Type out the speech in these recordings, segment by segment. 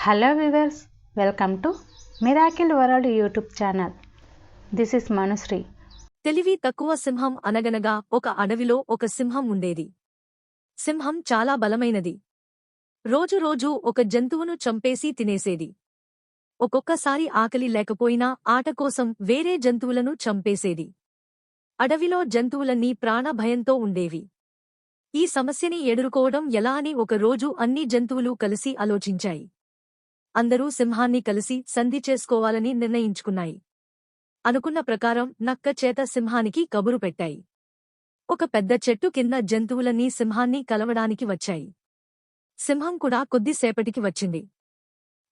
Hello viewers welcome to miracle world YouTube channel this is Manushree తెలివి తక్కువ సింహం అనగనగా ఒక అడవిలో ఒక సింహం ఉండేది. సింహం చాలా బలమైనది. రోజురోజు ఒక జంతువును చంపేసి తినేసేది. ఒక్కొక్కసారి ఆకలి లేకపోయినా ఆట కోసం వేరే జంతువులను చంపేసేది. అడవిలో జంతువులన్నీ ప్రాణభయంతో ఉండేవి. ఈ సమస్యని ఎదుర్కోవడం ఎలా అని ఒక రోజు అన్ని జంతువులు కలిసి ఆలోచించాయి. అందరూ సింహాన్ని కలిసి సంధి చేసుకోవాలని నిర్ణయించుకున్నాయి. అనుకున్న ప్రకారం నక్క చేత సింహానికి కబురు పెట్టాయి. ఒక పెద్ద చెట్టు కింద జంతువులన్నీ సింహాన్ని కలవడానికి వచ్చాయి. సింహం కూడా కొద్దిసేపటికి వచ్చింది.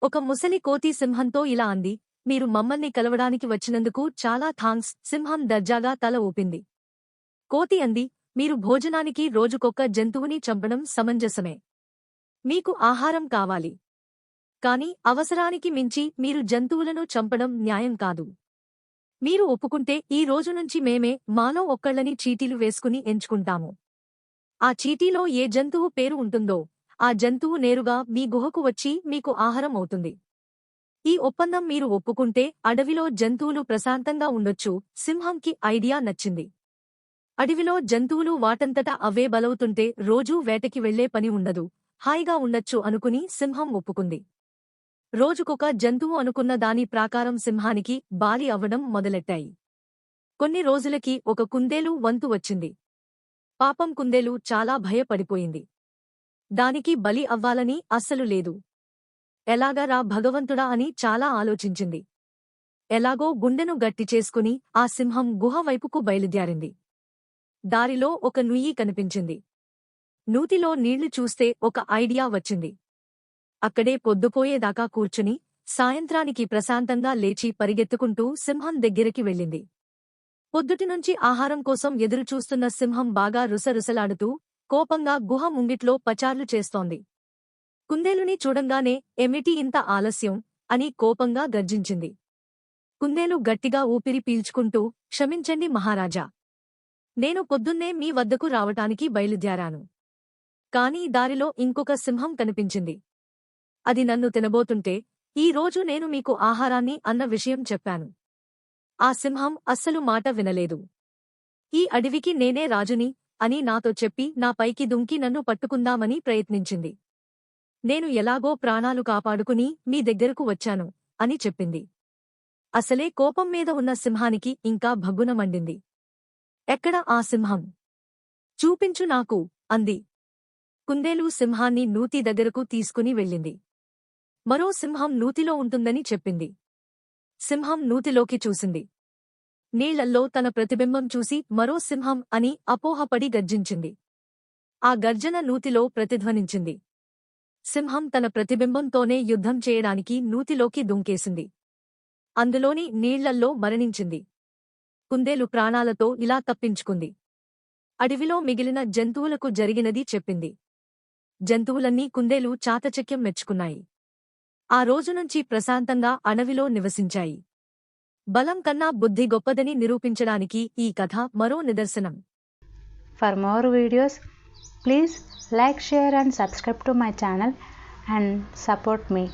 ఒక ముసలి కోతి సింహంతో ఇలా అంది మీరు మమ్మల్ని కలవడానికి వచ్చినందుకు చాలా థాంక్స్. సింహం దర్జాగా తల ఊపింది. కోతి అంది మీరు భోజనానికి రోజుకొక్క జంతువుని చంపడం సమంజసమే. మీకు ఆహారం కావాలి. కాని అవసరానికి మించి మీరు జంతువులను చంపడం న్యాయం కాదు. మీరు ఒప్పుకుంటే ఈ రోజు నుంచి మేమే మాలో ఒక్కళ్ళని చీటీలు వేసుకుని ఎంచుకుంటాము. ఆ చీటీలో ఏ జంతువు పేరు ఉంటుందో ఆ జంతువు నేరుగా మీ గుహకు వచ్చి మీకు ఆహారం అవుతుంది. ఈ ఒప్పందం మీరు ఒప్పుకుంటే అడవిలో జంతువులు ప్రశాంతంగా ఉండొచ్చు సింహంకి ఐడియా నచ్చింది. అడవిలో జంతువులు వాటంతట అవే బలవుతుంటే రోజూ వేటకి వెళ్ళే పని ఉండదు హాయిగా ఉండొచ్చు అనుకుని సింహం ఒప్పుకుంది. రోజుకొక జంతువు అనుకున్న దాని ప్రాకారం సింహానికి బాలి అవ్వడం మొదలెట్టాయి. కొన్ని రోజులకి ఒక కుందేలు వంతు వచ్చింది. పాపం కుందేలు చాలా భయపడిపోయింది. దానికి బలి అవ్వాలని అస్సలు లేదు. ఎలాగా రా భగవంతుడా అని చాలా ఆలోచించింది. ఎలాగో గుండెను గట్టి చేసుకుని ఆ సింహం గుహ వైపుకు బయలుదేరింది. దారిలో ఒక నుయ్యి కనిపించింది. నూతిలో నీళ్ళు చూస్తే ఒక ఐడియా వచ్చింది. అక్కడే పొద్దుపోయేదాకా కూర్చుని సాయంత్రానికి ప్రశాంతంగా లేచి పరిగెత్తుకుంటూ సింహం దగ్గరికి వెళ్ళింది. పొద్దుటినుంచి ఆహారం కోసం ఎదురుచూస్తున్న సింహం బాగా రుసరుసలాడుతూ కోపంగా గుహ ముంగిట్లో పచార్లు చేస్తోంది. కుందేలుని చూడంగానే ఎమిటి ఇంత ఆలస్యం అని కోపంగా గర్జించింది. కుందేలు గట్టిగా ఊపిరి పీల్చుకుంటూ క్షమించండి మహారాజా. నేను పొద్దున్నే మీ వద్దకు రావటానికి బయలుదేరాను. కాని దారిలో ఇంకొక సింహం కనిపించింది. అది నన్ను తినబోతుంటే ఈ రోజు నేను మీకు ఆహారాన్ని అన్న విషయం చెప్పాను. ఆ సింహం అస్సలు మాట వినలేదు. ఈ అడవికి నేనే రాజుని అని నాతో చెప్పి నా పైకి దుంకి నన్ను పట్టుకుందామని ప్రయత్నించింది. నేను ఎలాగో ప్రాణాలు కాపాడుకుని మీ దగ్గరకు వచ్చాను అని చెప్పింది. అసలే కోపం మీద ఉన్న సింహానికి ఇంకా భగ్గునమండింది ఎక్కడ ఆ సింహం? చూపించు నాకు అంది. కుందేలు సింహాన్ని నూతి దగ్గరకు తీసుకుని వెళ్ళింది. మరో సింహం నూతిలో ఉంటుందని చెప్పింది. సింహం నూతిలోకి చూసింది. నీళ్ళల్లో తన ప్రతిబింబం చూసి మరో సింహం అని అపోహపడి గర్జించింది. ఆ గర్జన నూతిలో ప్రతిధ్వనించింది. సింహం తన ప్రతిబింబంతోనే యుద్ధం చేయడానికి నూతిలోకి దుంకేసింది. అందులోని నీళ్ళల్లో మరణించింది. కుందేలు ప్రాణాలతో ఇలా తప్పించుకుంది. అడవిలో మిగిలిన జంతువులకు జరిగినది చెప్పింది. జంతువులన్నీ కుందేలు చాతచక్యం మెచ్చుకున్నాయి. ఆ రోజునుంచి ప్రశాంతంగా అడవిలో నివసించాయి. బలం కన్నా బుద్ధి గొప్పదని నిరూపించడానికి ఈ కథ మరో నిదర్శనం. For more videos please like share and subscribe to my channel and support మీ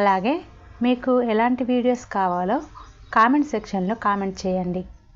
అలాగే మీకు ఎలాంటి వీడియోస్ కావాలో కామెంట్ సెక్షన్లో కామెంట్ చేయండి.